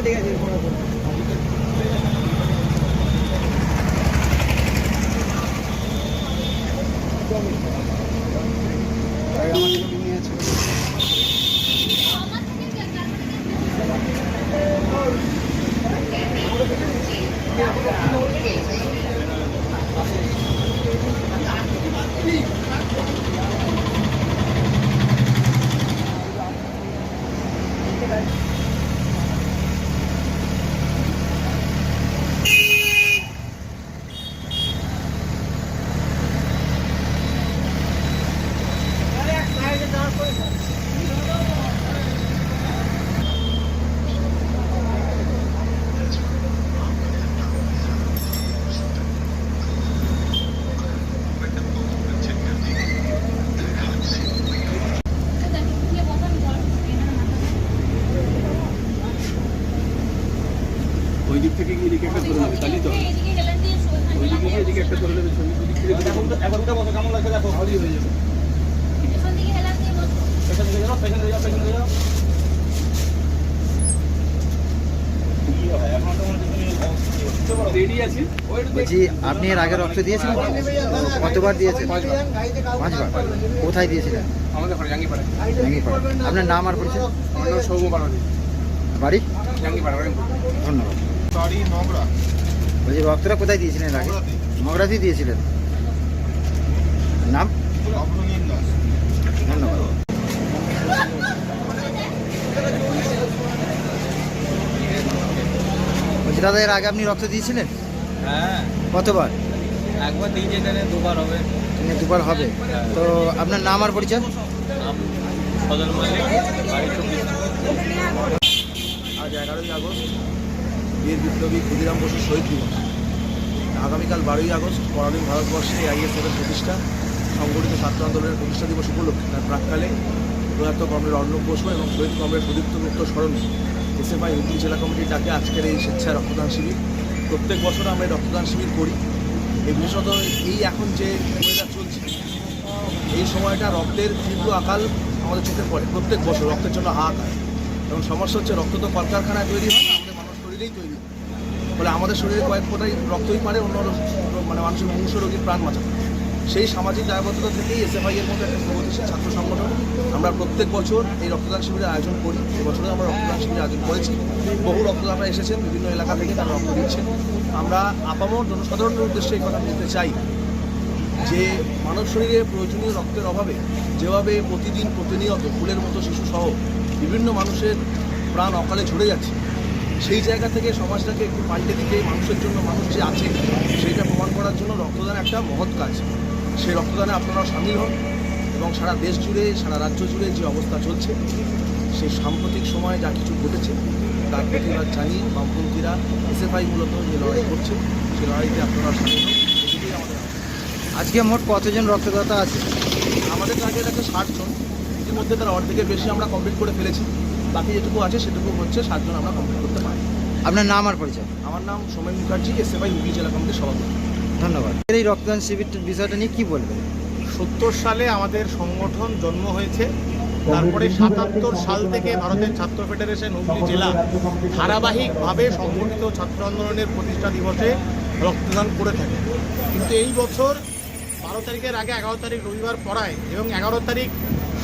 আগে দেখে ওই দিক থেকে গিয়ে এদিকে একটা ধরে নেবে তাহলেই তো। ওই দিকে গিয়ে এদিকে একটা ধরে নেবে ছবি দিক থেকে এখন তো এখন তো বসো কেমন লাগছে দেখো? ভালোই হয়ে যাবে। পেছন দিকে যাও পেছন দিকে যাও পেছন দিকে যাও। রেডি আছে। বলছি আপনি এর আগে রক্ত দিয়েছিলেন কতবার দিয়েছেন? পাঁচবার। কোথায় দিয়েছিলেন? আপনার নাম আর পরিচয়? বাড়ি? ধন্যবাদ। বলছি রক্তটা কোথায় দিয়েছিলেন আগে? মগরাতেই দিয়েছিলেন। নাম? ধন্যবাদ। বলছি দাদা এর আগে আপনি রক্ত দিয়েছিলেন? হ্যাঁ। কতবার? একবার দিয়ে যেতে দুবার হবে। দুবার হবে। তো আপনার নাম আর পরিচয়? নাম সদর মালিক আজ এগারোই আগস্ট। বীর বিপ্লবী ক্ষুদিরাম বসু শহীদ দিবস। আগামীকাল বারোই আগস্ট পরাধীন ভারতবর্ষে আইএসএফের প্রতিষ্ঠা, সংগঠিত ছাত্র আন্দোলনের প্রতিষ্ঠা দিবস উপলক্ষে। তার প্রাককালে প্রয়াত কমরেড অর্ণব বসু এবং শহীদ কমরেড সুদীপ্ত গুপ্ত স্মরণে এসএফআই হুগলি জেলা কমিটির ডাকে আজকের এই স্বেচ্ছায় রক্তদান শিবির। প্রত্যেক বছর আমরা এই রক্তদান শিবির করি। এই বিশেষত এই এখন যে ওয়েদার চলছে, এই সময়টা রক্তের তীব্র আকাল আমাদের চোখে পড়ে প্রত্যেক বছর, রক্তের জন্য হাহাকার। এবং সমস্যা হচ্ছে রক্ত তো কলকারখানায় তৈরি হয় না। শরীরেই তৈরি। ফলে আমাদের শরীরে কয়েক ফোটাই রক্তই পারে অন্য মানে মানুষের মুমূর্ষ রোগীর প্রাণ বাঁচাতে। সেই সামাজিক দায়বদ্ধতা থেকেই এসএফআই এর মধ্যে একটা প্রগতিশীল ছাত্র সংগঠন আমরা প্রত্যেক বছর এই রক্তদান শিবিরের আয়োজন করি। এবছরে আমরা রক্তদান শিবির আয়োজন করেছি। বহু রক্তদাতা এসেছেন, বিভিন্ন এলাকা থেকে তারা রক্ত দিচ্ছেন। আমরা আপামর জনসাধারণের উদ্দেশ্যে এই কথা বলতে চাই যে, মানব শরীরে প্রয়োজনীয় রক্তের অভাবে যেভাবে প্রতিদিন প্রতিনিয়ত ফুলের মতো শিশু সহ বিভিন্ন মানুষের প্রাণ অকালে ঝরে যাচ্ছে সেই জায়গা থেকে সমাজটাকে একটু পাল্টে দিতে মানুষের জন্য মানুষ যে আছে সেইটা প্রমাণ করার জন্য রক্তদান একটা মহৎ কাজ। সেই রক্তদানে আপনারা সামিল হন এবং সারা দেশ জুড়ে সারা রাজ্য জুড়ে যে অবস্থা চলছে সেই সাম্প্রতিক সময়ে যা কিছু ঘটেছে তার প্রতিবাদ জানিয়ে বামপন্থীরা এসএফআই মূলত যে লড়াই করছে সেই লড়াইতে আপনারা সামিল হন। আমাদের আজকে মোট কতজন রক্তদাতা আছে? আমাদের টার্গেট আছে ষাট জন। ইতিমধ্যে তার অর্ধেকের বেশি আমরা কমপ্লিট করে ফেলেছি। বাকি যেটুকু আছে সেটুকু হচ্ছে সাতজন আমরা কমপ্লিট করতে পারি। আপনার নাম আর পরিচয়? আমার নাম সোমেন মুখার্জি এসএফআই হুগলি জেলা কমিটির সভাপতি। ধন্যবাদ। এই রক্তদান শিবিরটার বিষয়টা নিয়ে কি বলবেন? সত্তর সালে আমাদের সংগঠন জন্ম হয়েছে। তারপরে সাতাত্তর সাল থেকে ভারতের ছাত্র ফেডারেশন হুগলি জেলা ধারাবাহিকভাবে সংগঠিত ছাত্র আন্দোলনের প্রতিষ্ঠা দিবসে রক্তদান করে থাকে। কিন্তু এই বছর বারো তারিখের আগে এগারো তারিখ রবিবার পড়ায় এবং এগারো তারিখ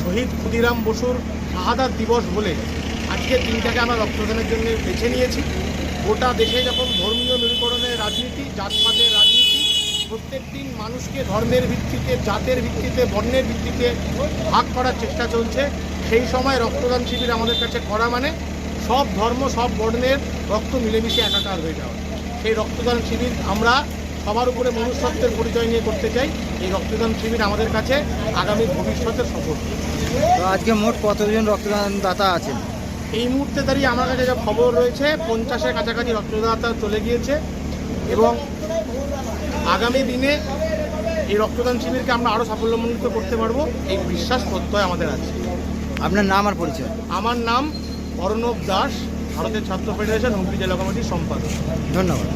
শহীদ ক্ষুদিরাম বসুর শাহাদাত দিবস বলে আজকের দিনটাকে আমরা রক্তদানের জন্য বেছে নিয়েছি। গোটা দেশে যখন ধর্মীয় মেরুকরণের রাজনীতি, জাতপাতের রাজনীতি, প্রত্যেক দিন মানুষকে ধর্মের ভিত্তিতে, জাতের ভিত্তিতে, বর্ণের ভিত্তিতে ভাগ করার চেষ্টা চলছে। সেই সময় রক্তদান শিবির আমাদের কাছে করা মানে সব ধর্ম, সব বর্ণের রক্ত মিলেমিশে একাকার হয়ে যাওয়া। সেই রক্তদান শিবির আমরা সবার উপরে মনুষ্যত্বের পরিচয় নিয়ে করতে চাই। এই রক্তদান শিবির আমাদের কাছে আগামী ভবিষ্যতের সফল। তো আজকে মোট কতজন রক্তদান দাতা আছেন? এই মুহূর্তে দাঁড়িয়ে আমার কাছে যা খবর রয়েছে পঞ্চাশের কাছাকাছি রক্তদাতা চলে গিয়েছে এবং আগামী দিনে এই রক্তদান শিবিরকে আমরা আরও সাফল্যমণ্ডিত করতে পারব এই বিশ্বাস প্রত্যয় আমাদের আছে। আপনার নাম আর পরিচয়? আমার নাম অর্ণব দাস ভারতের ছাত্র ফেডারেশন হুগলি জেলা কমিটির সম্পাদক। ধন্যবাদ।